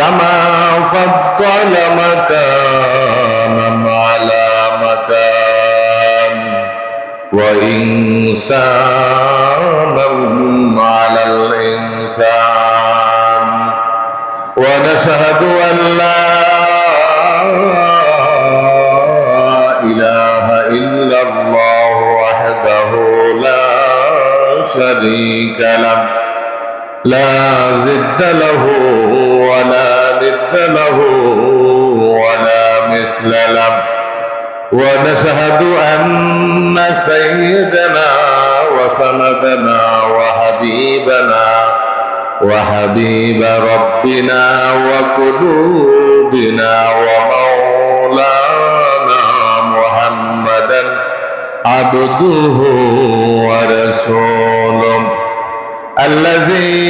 كما فضل مكانا على مكان وإنسانا على الإنسان ونشهد أن لا لا زد له ولا ند له ولا مثل له. ونشهد أن سيدنا وسندنا وحبيبنا وحبيب ربنا وقلوبنا ومولانا محمدا عبده ورسوله الذي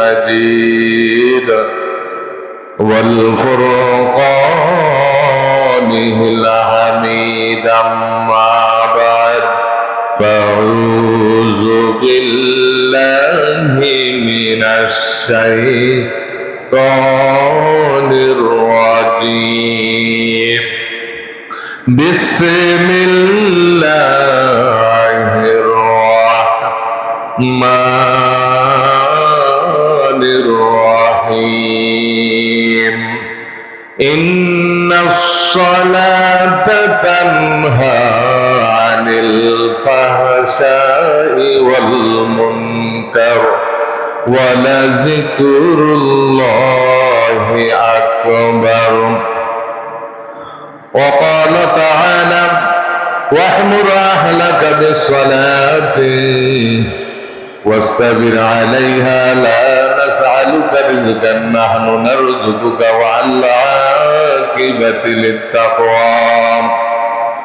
المجيد والفرقانه الحميد أما بعد فأعوذ بالله من الشيطان الرجيم. بسم الله الرحمن الرحيم. إن الصلاة تنهى عن الفحشاء والمنكر ولذكر الله أكبر. وقال تعالى واحمر أهلك بالصلاة واستبر عليها لا نسألك رزقا نحن نرزقك والعاقبة للتقوى.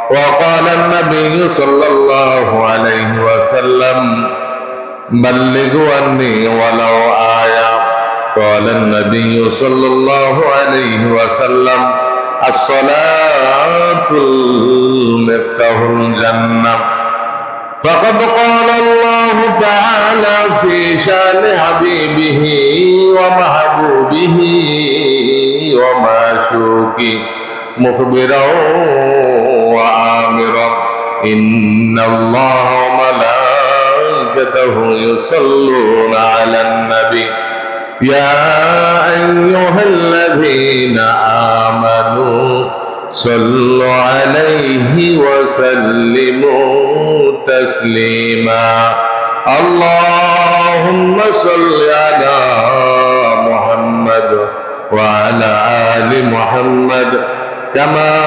وقال النبي صلى الله عليه وسلم بلغوا عني ولو آية. قال النبي صلى الله عليه وسلم الصلاة المفتاح الجنة. فقد قال الله تعالى في شان حبيبه ومحبوبه ومعشوقه مخبرا وآمرا. إن الله وملائكته يصلون على النبي. يا أيها الذين آمنوا صلوا عليه وسلموا. تسليما. اللهم صل على محمد وعلى آل محمد كما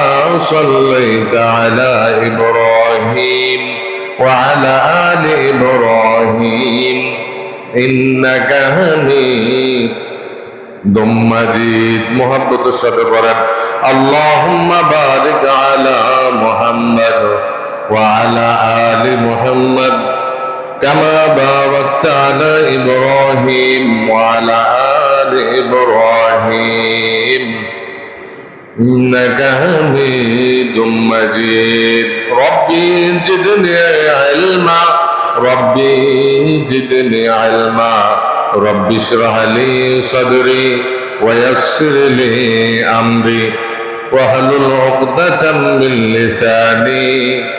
صليت على إبراهيم وعلى آل إبراهيم. إنك حميد. مجيد. محبت الصدر اللهم بارك على وعلى آل محمد كما باركت على إبراهيم وعلى آل إبراهيم. إنك حميد مجيد. ربي زدني علما. ربي زدني علما. ربي اشرح لي صدري ويسر لي أمري. واحلل عقدة من لساني.